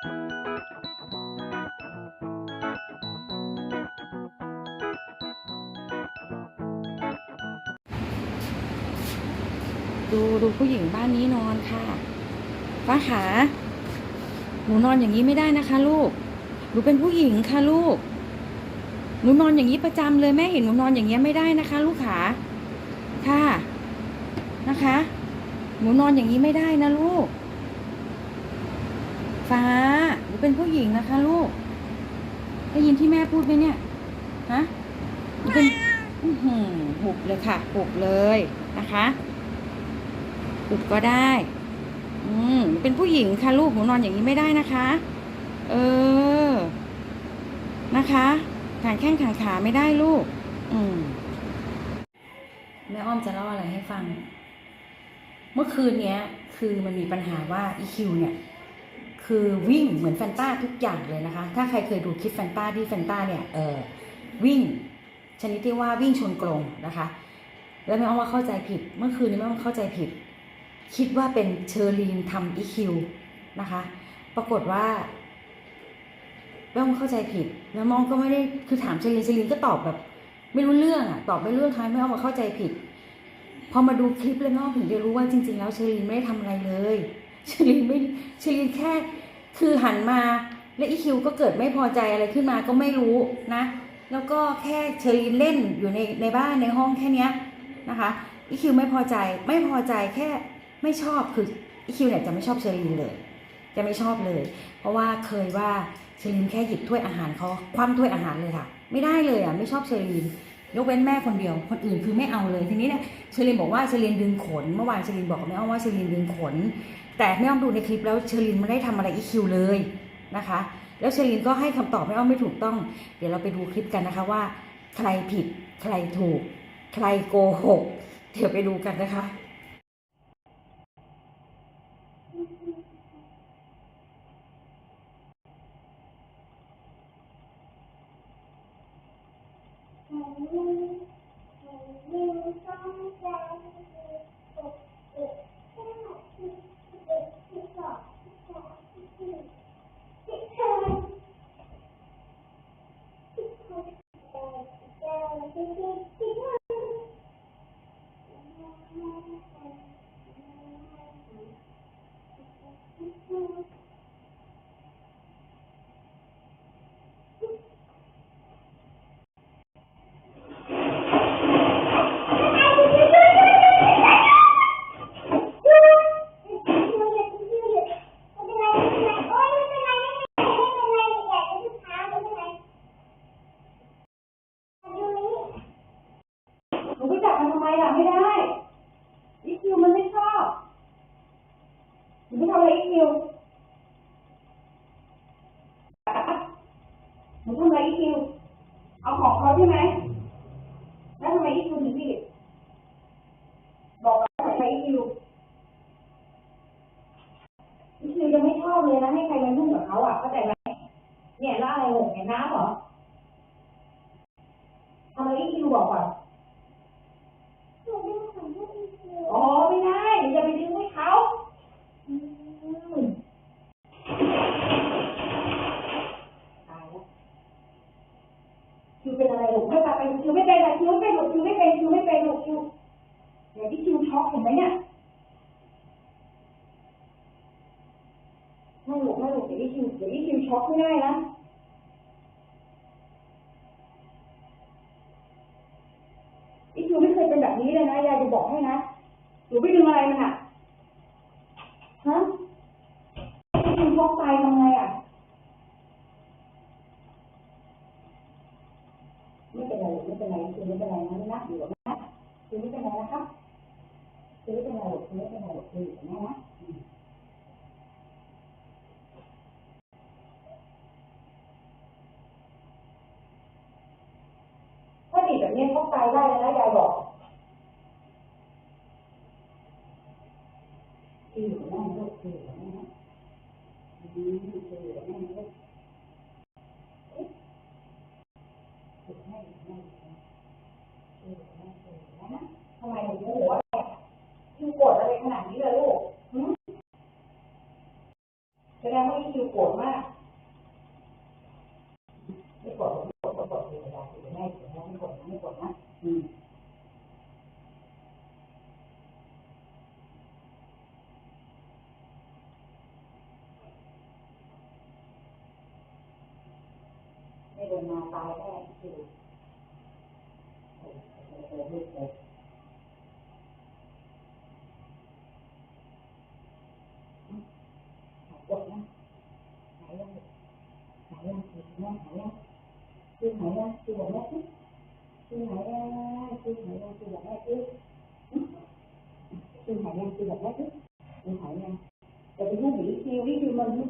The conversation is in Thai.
ดูดูผู้หญิงบ้านนี้นอนค่ะ ป้าขาหนูนอนอย่างนี้ไม่ได้นะคะ ลูกหนูเป็นผู้หญิงค่ะลูกหนูนอนอย่างนี้ประจำเลยแม่เห็นหนูนอนอย่างเงี้ยไม่ได้นะคะ ลูกขาค่ะนะคะ หนูนอนอย่างนี้ไม่ได้นะลูก ฟ้าหนูเป็นผู้หญิงนะคะ ลูก ได้ยินที่แม่พูดไหมเนี่ย ฮะหนูเป็นอือหือหุบเลยค่ะหุบเลยนะคะหุบก็ได้ อืมเป็นผู้หญิงค่ะลูกหนูนอนอย่างนี้ไม่ได้นะคะ เออ นะคะขานแข้งขานขาไม่ได้ลูก อืมแม่อ้อมจะเล่าอะไรให้ฟัง เมื่อคืนเนี้ย คือมันมีปัญหาว่า EQ เนี่ย คือวิ่งเหมือนแฟนต้าทุกอย่างเลยนะคะ ถ้าใครเคยดูคลิปแฟนต้าที่แฟนต้าเนี่ยเออวิ่ง ชนิดที่ว่าวิ่งชนกรงนะคะ แล้วแม่อ้อมว่าเข้าใจผิด เมื่อคืนนี้แม่อ้อมเข้าใจผิด คิดว่าเป็นเชอรีนทำ EQ นะคะ ปรากฏว่าแม่อ้อมเข้าใจผิดแล้วมองก็ไม่ได้คือถามเชอรีนเชอรีนก็ตอบแบบ ไม่รู้เรื่องอะตอบไม่รู้เรื่องท้ายแม่อ้อมมาเข้าใจผิด พอมาดูคลิปแล้วแม่อ้อมถึงจะรู้ว่าจริง ๆ แล้วเชอรีนไม่ได้ทำอะไรเลย ชอรีนไม่เชอรีนแค่ คือหันมาแล้วอีคิวก็เกิดไม่พอใจอะไรขึ้นมาก็ไม่รู้นะ แล้วก็แค่เชอรีนเล่นอยู่ในในบ้านในห้องแค่เนี้ยนะคะอีคิวไม่พอใจไม่พอใจแค่ไม่ชอบคืออีคิวเนี่ยจะไม่ชอบเชอรีนเลย จะไม่ชอบเลย เพราะว่าเคยว่าเชอรีนแค่หยิบถ้วยอาหารเขาคว่ำถ้วยอาหารเลยค่ะ ไม่ได้เลยอะไม่ชอบเชอรีนยกเว้นแม่คนเดียว คนอื่นคือไม่เอาเลย ทีนี้เนี่ยเชอรีนบอกว่าเชอรีนดึงขน เมื่อวานเชอรีนบอกกับแม่อ้อว่าเชอรีนดึงขน แต่แม่อ้อมดูในคลิปแล้วเชอรินไม่ได้ทำอะไรอีคิวเลยนะคะ แล้วเชอรินก็ให้คำตอบแม่อ้อมไม่ถูกต้อง เดี๋ยวเราไปดูคลิปกันนะคะว่า ใครผิดใครถูก ใครโกหก เดี๋ยวไปดูกันนะคะ หนูทำไมอีคิวเอาของเขาใช่ไหมแล้วทำไมอีคิวถึงผิดบอกว่าทำไมอีคิวอีคิวยังไม่ชอบเลยนะให้ใครมายุ่งกับเขาอะเข้าใจไหมเนี่ยแล้วอะไรหงเนี่ยน้ำเหรอทำไมอีคิวบอกก่อน อ๋อไม่ได้อย่าไปดึงให้เขาอืมตายแล้วคิวเป็นอะ ไรลูกไม่ตาไปคิวไม่เป็นอะคิวไม่เป็นลูกคิวไม่เป็นคิวไม่เป็นลูกคิวเดี๋ยวที่คิวช็อกเห็นไหมเนี่ยไม่หลูกไม่หลูกเดี๋ยวที่คิวเดี๋ยวที่คิวช็อกไม่ได้นะอีคิวไม่เคยเป็นแบบนี้เลยนะยายจะบอกให้นะหนูไปดึงอะไรมันอะฮะดึงช็อกตายทำไงอะ ไม่เป็นไรหรอกไม่เป็นไรคือไม่เป็นไรนะไม่นักอยู่กับแม่คือไม่เป็นไรนะ หนูโมโหเนี่ยคิวโกรธอะไรขนาดนี้เลยลูกแสดงว่าคิวโกรธมากไม่โกดไม่โกรธไม่โกรธไม่โกรไม่โกรไม่โดนะไม่โกดนะอืมไม่เดินมาตายแน่คิวโอ้โหโอ้โห hãy xin hãy xin một mét chút xin hãy xin hãy xin một mét chút xin hãy xin một mét chút xin hãy rồi tôi cứ nghĩ siêu biết siêu minh